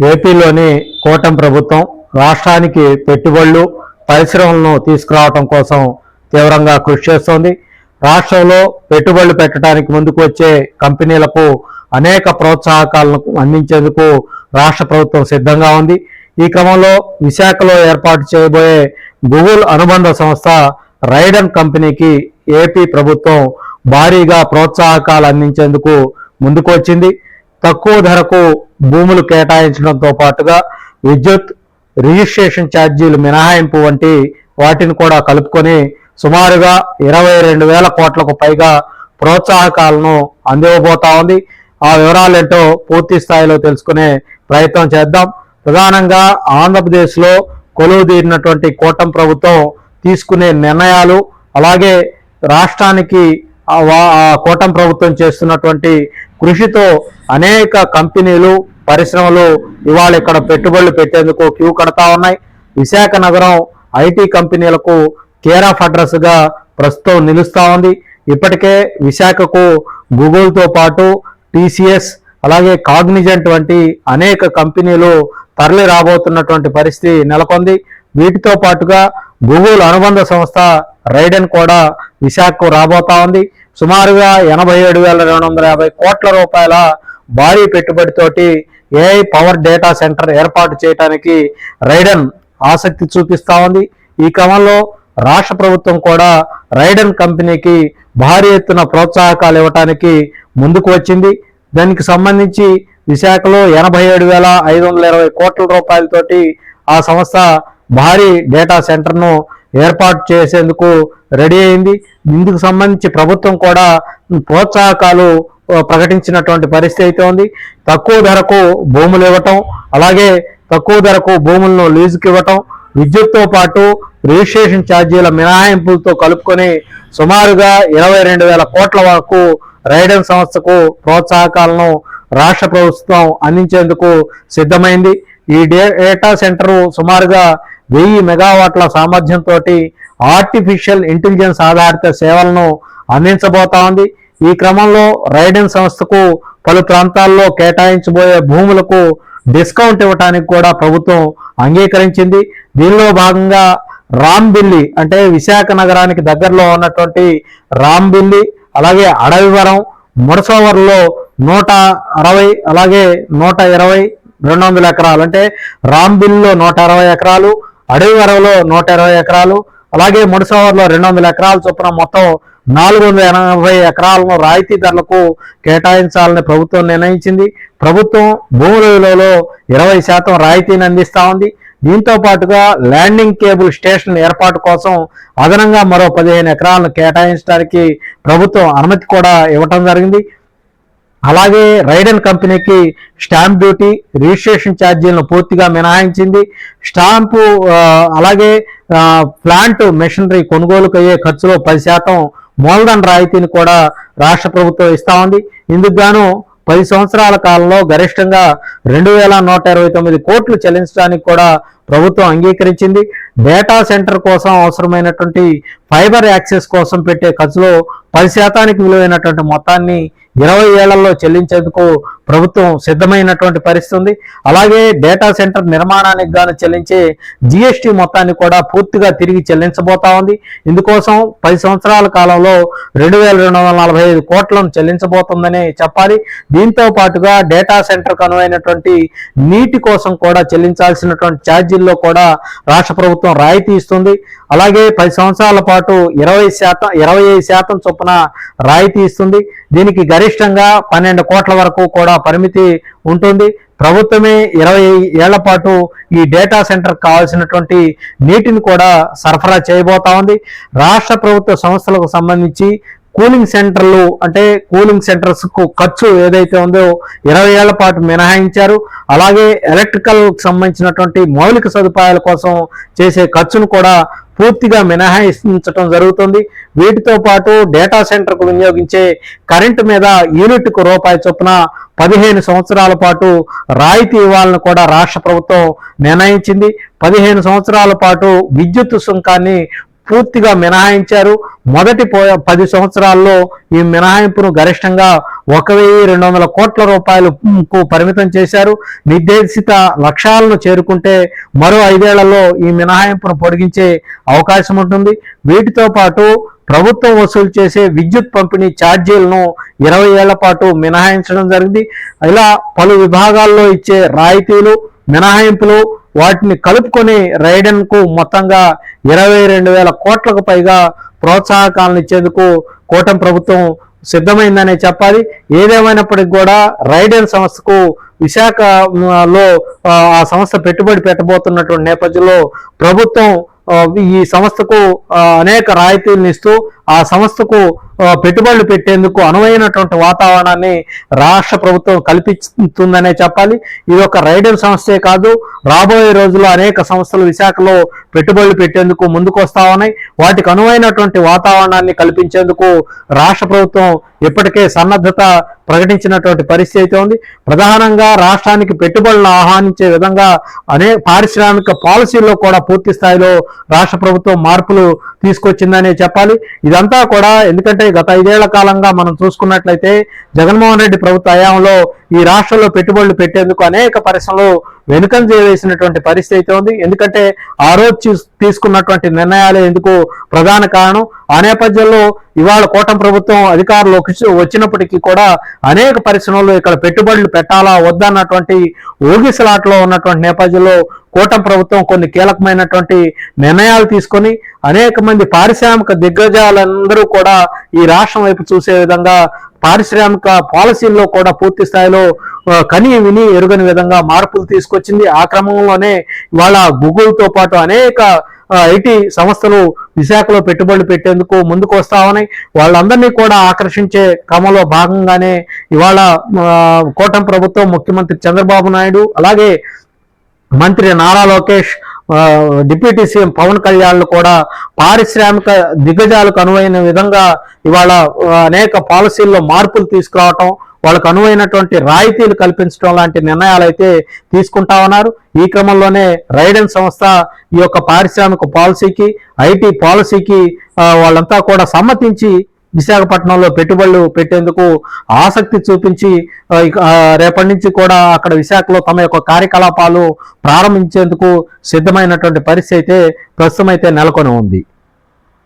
ఏపీలోని కూటమి ప్రభుత్వం రాష్ట్రానికి పెట్టుబడులు పరిశ్రమలను తీసుకురావడం కోసం తీవ్రంగా కృషి చేస్తోంది. రాష్ట్రంలో పెట్టుబడులు పెట్టడానికి ముందుకు వచ్చే కంపెనీలకు అనేక ప్రోత్సాహకాలను అందించేందుకు రాష్ట్ర ప్రభుత్వం సిద్ధంగా ఉంది. ఈ క్రమంలో విశాఖలో ఏర్పాటు చేయబోయే గూగుల్ అనుబంధ సంస్థ రైడన్ కంపెనీకి ఏపీ ప్రభుత్వం భారీగా ప్రోత్సాహకాలు అందించేందుకు ముందుకు వచ్చింది. తక్కువ ధరకు భూములు కేటాయించడంతో పాటుగా విద్యుత్ రిజిస్ట్రేషన్ ఛార్జీలు మినహాయింపు వంటి వాటిని కూడా కలుపుకొని సుమారుగా ఇరవై రెండు వేల కోట్లకు పైగా ప్రోత్సాహకాలను అందివ్వబోతా ఉంది. ఆ వివరాలేంటో పూర్తి స్థాయిలో తెలుసుకునే ప్రయత్నం చేద్దాం. ప్రధానంగా ఆంధ్రప్రదేశ్లో కొలువు తీరినటువంటి కూటమి ప్రభుత్వం తీసుకునే నిర్ణయాలు అలాగే రాష్ట్రానికి ఆ కూటమి ప్రభుత్వం చేస్తున్నటువంటి కృషితో అనేక కంపెనీలు పరిశ్రమలు ఇవాళ ఇక్కడ పెట్టుబడులు పెట్టేందుకు క్యూ కడతా ఉన్నాయి. విశాఖ నగరం ఐటీ కంపెనీలకు కేర్ ఆఫ్ అడ్రస్గా ప్రస్తుతం నిలుస్తా ఉంది. ఇప్పటికే విశాఖకు గూగుల్తో పాటు టీసీఎస్ అలాగే కాగ్నిజెంట్ వంటి అనేక కంపెనీలు తరలి రాబోతున్నటువంటి పరిస్థితి నెలకొంది. వీటితో పాటుగా గూగుల్ అనుబంధ సంస్థ రైడెన్ కూడా విశాఖకు రాబోతా ఉంది. సుమారుగా ఎనభై ఏడు వేల రెండు వందల యాభై కోట్ల రూపాయల భారీ పెట్టుబడితోటి ఏఐ పవర్ డేటా సెంటర్ ఏర్పాటు చేయడానికి రైడెన్ ఆసక్తి చూపిస్తా ఉంది. ఈ క్రమంలో రాష్ట్ర ప్రభుత్వం కూడా రైడెన్ కంపెనీకి భారీ ఎత్తున ప్రోత్సాహకాలు ఇవ్వటానికి ముందుకు వచ్చింది. దానికి సంబంధించి విశాఖలో ఎనభై ఏడు వేల ఐదు వందల ఇరవై కోట్ల రూపాయలతోటి ఆ సంస్థ భారీ డేటా సెంటర్ను ఏర్పాటు చేసేందుకు రెడీ అయింది. ఇందుకు సంబంధించి ప్రభుత్వం కూడా ప్రోత్సాహకాలు ప్రకటించినటువంటి పరిస్థితి అయితే ఉంది. తక్కువ ధరకు భూములు ఇవ్వటం అలాగే తక్కువ ధరకు భూములను లీజుకి ఇవ్వటం విద్యుత్తో పాటు రిజిస్ట్రేషన్ ఛార్జీల మినహాయింపులతో కలుపుకొని సుమారుగా ఇరవై రెండు వేల కోట్ల వరకు రైడన్ సంస్థకు ప్రోత్సాహకాలను రాష్ట్ర ప్రభుత్వం అందించేందుకు సిద్ధమైంది. ఈ డే- డేటా సెంటర్ సుమారుగా వెయ్యి మెగావాట్ల సామర్థ్యంతో ఆర్టిఫిషియల్ ఇంటెలిజెన్స్ ఆధారిత సేవలను అందించబోతా ఉంది. ఈ క్రమంలో రైడెన్ సంస్థకు పలు ప్రాంతాల్లో కేటాయించబోయే భూములకు డిస్కౌంట్ ఇవ్వడానికి కూడా ప్రభుత్వం అంగీకరించింది. దీనిలో భాగంగా రాంబిల్లి అంటే విశాఖ నగరానికి దగ్గరలో ఉన్నటువంటి రాంబిల్లి అలాగే అడవివరం ముడసోవర్లో నూట అరవై అలాగే నూట ఇరవై రెండు వందల ఎకరాలు అంటే రాంబిల్లో నూట అరవై ఎకరాలు అడవివరంలో నూట ఇరవై ఎకరాలు అలాగే ముడసోవర్లో రెండు వందల ఎకరాల చొప్పున మొత్తం నాలుగు వందల ఎనభై ఎకరాలను రాయితీ ధరలకు కేటాయించాలని ప్రభుత్వం నిర్ణయించింది. ప్రభుత్వం భూముల విలువలో ఇరవై శాతం రాయితీని అందిస్తా ఉంది. దీంతో పాటుగా ల్యాండింగ్ కేబుల్ స్టేషన్ ఏర్పాటు కోసం అదనంగా మరో పదిహేను ఎకరాలను కేటాయించడానికి ప్రభుత్వం అనుమతి కూడా ఇవ్వటం జరిగింది. అలాగే రైడన్ కంపెనీకి స్టాంప్ డ్యూటీ రిజిస్ట్రేషన్ ఛార్జీలను పూర్తిగా మినహాయించింది. స్టాంపు అలాగే ప్లాంట్ మెషినరీ కొనుగోలుకు అయ్యే ఖర్చులో పది శాతం మూలధన రాయితీని కూడా రాష్ట్ర ప్రభుత్వం ఇస్తా ఉంది. ఇందుకు గాను పది సంవత్సరాల కాలంలో గరిష్టంగా రెండు వేల నూట ఇరవై తొమ్మిది కోట్లు చెల్లించడానికి కూడా ప్రభుత్వం అంగీకరించింది. డేటా సెంటర్ కోసం అవసరమైనటువంటి ఫైబర్ యాక్సెస్ కోసం పెట్టే ఖర్చులో పది శాతానికి విలువైనటువంటి మొత్తాన్ని ఇరవై ఏళ్ళలో చెల్లించేందుకు ప్రభుత్వం సిద్ధమైనటువంటి పరిస్థితి ఉంది. అలాగే డేటా సెంటర్ నిర్మాణానికి గాను చెల్లించే జిఎస్టి మొత్తాన్ని కూడా పూర్తిగా తిరిగి చెల్లించబోతా ఉంది. ఇందుకోసం పది సంవత్సరాల కాలంలో రెండు వేల రెండు వందల నలభై ఐదు కోట్లను చెల్లించబోతుందని చెప్పాలి. దీంతో పాటుగా డేటా సెంటర్ అనువైనటువంటి నీటి కోసం కూడా చెల్లించాల్సినటువంటి ఛార్జీల్లో కూడా రాష్ట్ర ప్రభుత్వం రాయితీ ఇస్తుంది. అలాగే పది సంవత్సరాల పాటు ఇరవై శాతం ఇరవై ఐదు శాతం చొప్పున రాయితీ ఇస్తుంది. దీనికి గరిష్టంగా పన్నెండు కోట్ల వరకు కూడా పరిమితి ఉంటుంది. ప్రభుత్వమే ఇరవై ఏళ్ళ పాటు ఈ డేటా సెంటర్ కావాల్సినటువంటి నీటిని కూడా సరఫరా చేయబోతా ఉంది. రాష్ట్ర ప్రభుత్వ సంస్థలకు సంబంధించి కూలింగ్ సెంటర్లు అంటే కూలింగ్ సెంటర్స్కు ఖర్చు ఏదైతే ఉందో ఇరవై ఏళ్ళ పాటు మినహాయించారు. అలాగే ఎలక్ట్రికల్ సంబంధించినటువంటి మౌలిక సదుపాయాల కోసం చేసే ఖర్చును కూడా పూర్తిగా మినహాయించడం జరుగుతుంది. వీటితో పాటు డేటా సెంటర్కు వినియోగించే కరెంటు మీద యూనిట్కు రూపాయి చొప్పున పదిహేను సంవత్సరాల పాటు రాయితీ ఇవ్వాలని కూడా రాష్ట్ర ప్రభుత్వం నిర్ణయించింది. పదిహేను సంవత్సరాల పాటు విద్యుత్ సుంకాన్ని పూర్తిగా మినహాయించారు. మొదటి పో- పది సంవత్సరాల్లో ఈ మినహాయింపును గరిష్టంగా ఒక వెయ్యి రెండు వందల కోట్ల రూపాయలకు పరిమితం చేశారు. నిర్దేశిత లక్ష్యాలను చేరుకుంటే మరో ఐదేళ్ళలో ఈ మినహాయింపును పొడిగించే అవకాశం ఉంటుంది. వీటితో పాటు ప్రభుత్వం వసూలు చేసే విద్యుత్ పంపిణీ ఛార్జీలను ఇరవై ఏళ్ళ పాటు మినహాయించడం జరిగింది. ఇలా పలు విభాగాల్లో ఇచ్చే రాయితీలు మినహాయింపులు వాటిని కలుపుకొని రైడన్కు మొత్తంగా ఇరవై రెండు వేల కోట్లకు పైగా ప్రోత్సాహకాలను ఇచ్చేందుకు కూటమి ప్రభుత్వం సిద్ధమైందనే చెప్పాలి. ఏదేమైనప్పటికీ కూడా రైడెన్ సంస్థకు విశాఖలో ఆ, సంస్థ పెట్టుబడి పెట్టబోతున్నటువంటి నేపథ్యంలో ప్రభుత్వం ఈ సంస్థకు అనేక రాయితీలను ఇస్తూ ఆ సంస్థకు పెట్టుబడులు పెట్టేందుకు అనువైనటువంటి వాతావరణాన్ని రాష్ట్ర ప్రభుత్వం కల్పిస్తుందనే చెప్పాలి. ఇది ఒక రైడర్ సంస్థే కాదు. రాబోయే రోజుల్లో అనేక సంస్థలు విశాఖలో పెట్టుబడులు పెట్టేందుకు ముందుకు వస్తా ఉన్నాయి. వాటికి అనువైనటువంటి వాతావరణాన్ని కల్పించేందుకు రాష్ట్ర ప్రభుత్వం ఇప్పటికే సన్నద్ధత ప్రకటించినటువంటి పరిస్థితి అయితే ఉంది. ప్రధానంగా రాష్ట్రానికి పెట్టుబడులను ఆహ్వానించే విధంగా అనే పారిశ్రామిక పాలసీల్లో కూడా పూర్తి స్థాయిలో రాష్ట్ర ప్రభుత్వం మార్పులు తీసుకొచ్చిందనే చెప్పాలి. ఇదంతా కూడా ఎందుకంటే గత ఐదేళ్ళ కాలంగా మనం చూసుకున్నట్లయితే జగన్మోహన్ రెడ్డి ప్రభుత్వ హయాంలో ఈ రాష్ట్రంలో పెట్టుబడులు పెట్టేందుకు అనేక పరిశ్రమలు వెనుకంజ వేసినటువంటి పరిస్థితి అయితే ఉంది. ఎందుకంటే ఆ రోజు తీసుకున్నటువంటి నిర్ణయాలే ఎందుకు ప్రధాన కారణం? ఆ నేపథ్యంలో ఇవాళ కూటమి ప్రభుత్వం అధికారంలోకి వచ్చినప్పటికీ కూడా అనేక పరిశ్రమలు ఇక్కడ పెట్టుబడులు పెట్టాలా వద్దన్నటువంటి ఊగిసలాట్లో ఉన్నటువంటి నేపథ్యంలో కూటమి ప్రభుత్వం కొన్ని కీలకమైనటువంటి నిర్ణయాలు తీసుకొని అనేక మంది పారిశ్రామిక దిగ్గజాలందరూ కూడా ఈ రాష్ట్రం వైపు చూసే విధంగా పారిశ్రామిక పాలసీల్లో కూడా పూర్తి స్థాయిలో కని విని ఎరుగని విధంగా మార్పులు తీసుకొచ్చింది. ఆ క్రమంలోనే ఇవాళ గూగుల్తో పాటు అనేక ఐటీ సంస్థలు విశాఖలో పెట్టుబడులు పెట్టేందుకు ముందుకు వస్తా ఉన్నాయి. వాళ్ళందరినీ కూడా ఆకర్షించే క్రమంలో భాగంగానే ఇవాళ ఆ, కూటమి ప్రభుత్వం ముఖ్యమంత్రి చంద్రబాబు నాయుడు అలాగే మంత్రి నారా లోకేష్ డిప్యూటీ సీఎం పవన్ కళ్యాణ్ కూడా పారిశ్రామిక దిగ్గజాలకు అనువైన విధంగా ఇవాళ అనేక పాలసీల్లో మార్పులు తీసుకురావటం వాళ్ళకు అనువైనటువంటి రాయితీలు కల్పించడం లాంటి నిర్ణయాలు అయితే తీసుకుంటా ఉన్నారు. ఈ క్రమంలోనే రైడెన్ సంస్థ ఈ యొక్క పారిశ్రామిక పాలసీకి ఐటీ పాలసీకి వాళ్ళంతా కూడా సమ్మతించి విశాఖపట్నంలో పెట్టుబడులు పెట్టేందుకు ఆసక్తి చూపించి రేపటి నుంచి కూడా అక్కడ విశాఖలో తమ యొక్క కార్యకలాపాలు ప్రారంభించేందుకు సిద్ధమైనటువంటి పరిస్థితి అయితే ప్రస్తుతం అయితే నెలకొని ఉంది.